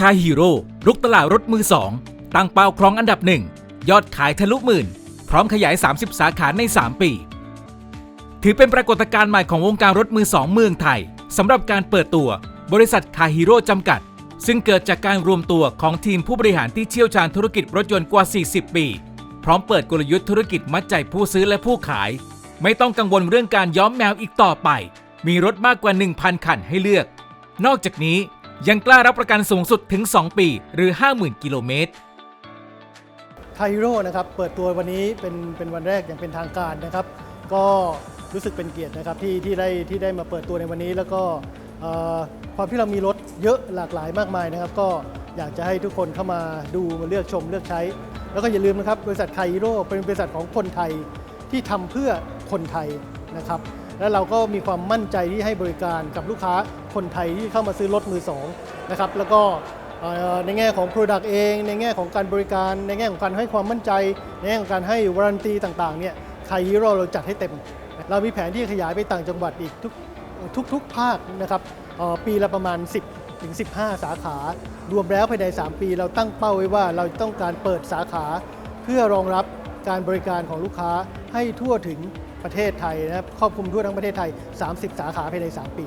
คาฮีโร่รุกตลาดรถมือ 2 ตั้งเป้าครองอันดับหนึ่งยอดขายทะลุหมื่น พร้อมขยาย 30 สาขาใน 3 ปี ถือเป็นปรากฏการณ์ใหม่ของวงการรถมือ 2 เมืองไทยสำหรับการเปิดตัวบริษัทคาฮีโร่จำกัด ซึ่งเกิดจากการรวมตัวของทีมผู้บริหารที่เชี่ยวชาญธุรกิจรถยนต์กว่า 40 ปี พร้อมเปิดกลยุทธ์ธุรกิจมัดใจผู้ซื้อและผู้ขาย ไม่ต้องกังวลเรื่องการย้อมแมวอีกต่อไป มีรถมากกว่า 1,000 คันให้เลือก นอกจากนี้ ยังกล้ารับประกันสูงสุดถึง 2 ปี หรือ 50,000 กิโลเมตรไทโร่นะครับเปิดตัววันนี้เป็นเป็นวันแรกอย่างเป็นทางการนะครับ ก็รู้สึกเป็นเกียรตินะครับที่ที่ได้ที่ได้มาเปิดตัวในวันนี้ แล้วก็ความที่เรามีรถเยอะหลากหลายมากมายนะครับ ก็อยากจะให้ทุกคนเข้ามาดูมาเลือกชมเลือกใช้ แล้วก็อย่าลืมนะครับบริษัทไคโร่เป็นบริษัทของคนไทยที่ทำเพื่อคนไทยนะครับ แล้วเราก็มีความมั่นใจที่ให้บริการกับลูกค้าคนไทยที่เข้ามาซื้อรถมือสองนะครับแล้วก็ในแง่ของ Product เอง ในแง่ของการบริการ ในแง่ของการให้ความมั่นใจ ในแง่ของการให้วารันตีต่างๆเนี่ยไทยฮีโร่เราจัดให้เต็ม เรามีแผนที่ขยายไปต่างจังหวัดอีกทุกทุกทุกภาคนะครับปีละประมาณ 10 ถึง 15 สาขา รวมแล้วภายใน 3 ปีเราตั้งเป้าไว้ว่าเราต้องการเปิดสาขา เพื่อรองรับการบริการของลูกค้าให้ทั่วถึง ประเทศไทยนะครับครอบคลุมทั่วทั้งประเทศไทย 30 สาขาภายใน 3 ปี